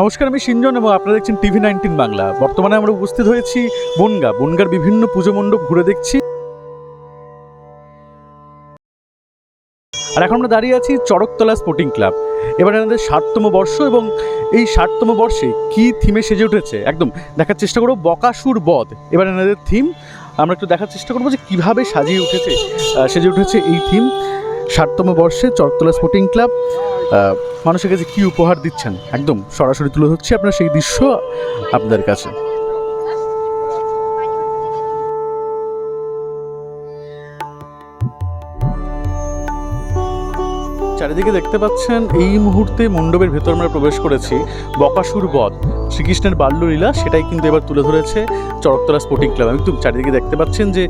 নমস্কার, আমি সিঞ্জন এবং আপনারা দেখছেন টিভি নাইনটিন বাংলা। বর্তমানে আমরা উপস্থিত হয়েছি বনগা। বনগার বিভিন্ন পুজো মণ্ডপ ঘুরে দেখছি। আর এখন আমরা দাঁড়িয়ে আছি চড়কতলা স্পোর্টিং ক্লাব এবার এনাদের ষাটতম বর্ষ এবং এই ষাটতম বর্ষে কি থিমে সেজে উঠেছে? একদম, দেখার চেষ্টা করব বকাসুর বধ। এবার এনাদের থিম আমরা একটু দেখার চেষ্টা করব যে কীভাবে সাজিয়ে উঠেছে সেজে উঠেছে এই থিম ষাটতম বর্ষে চরতলা স্পোর্টিং ক্লাব মানুষের কাছে কী উপহার দিচ্ছেন? একদম সরাসরি তুলে ধরছি আপনার সেই দৃশ্য আপনাদের কাছে। চারিদিকে দেখতে পাচ্ছেন, এই মুহূর্তে মণ্ডপের ভেতর আমরা প্রবেশ করেছি বকাসুর বধ। শ্রীকৃষ্ণের বাল্যলীলা, সেটাই কিন্তু এবার তুলে ধরেছে চরকতলা স্পোর্টিং ক্লাব। একদম চারিদিকে দেখতে পাচ্ছেন যে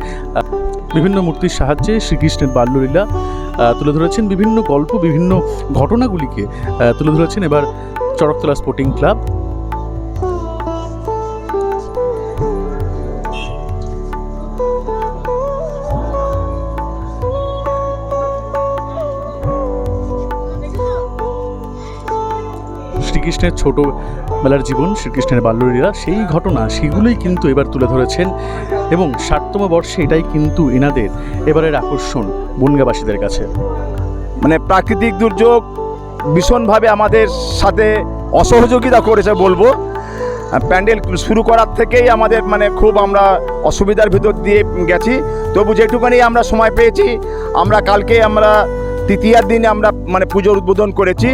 বিভিন্ন মূর্তির সাহায্যে শ্রীকৃষ্ণের বাল্যলীলা তুলে ধরেছেন বিভিন্ন গল্প, বিভিন্ন ঘটনাগুলিকে তুলে ধরেছেন এবার চরকতলা স্পোর্টিং ক্লাব। শ্রীকৃষ্ণের ছোটবেলার জীবন, শ্রীকৃষ্ণের বাল্যলীলা, সেই ঘটনা সেগুলোই কিন্তু এবার তুলে ধরেছেন এবং ষাটতম বর্ষে এটাই কিন্তু এনাদের এবারের আকর্ষণ বনগাবাসীদের কাছে। মানে প্রাকৃতিক দুর্যোগ ভীষণভাবে আমাদের সাথে অসহযোগিতা করেছে বলব। প্যান্ডেল শুরু করার থেকেই আমাদের মানে খুব আমরা অসুবিধার ভিতর দিয়ে গেছি। তবু যেটুকুনি আমরা সময় পেয়েছি, আমরা কালকে আমরা তৃতীয়ার দিনে আমরা মানে পুজোর উদ্বোধন করেছি।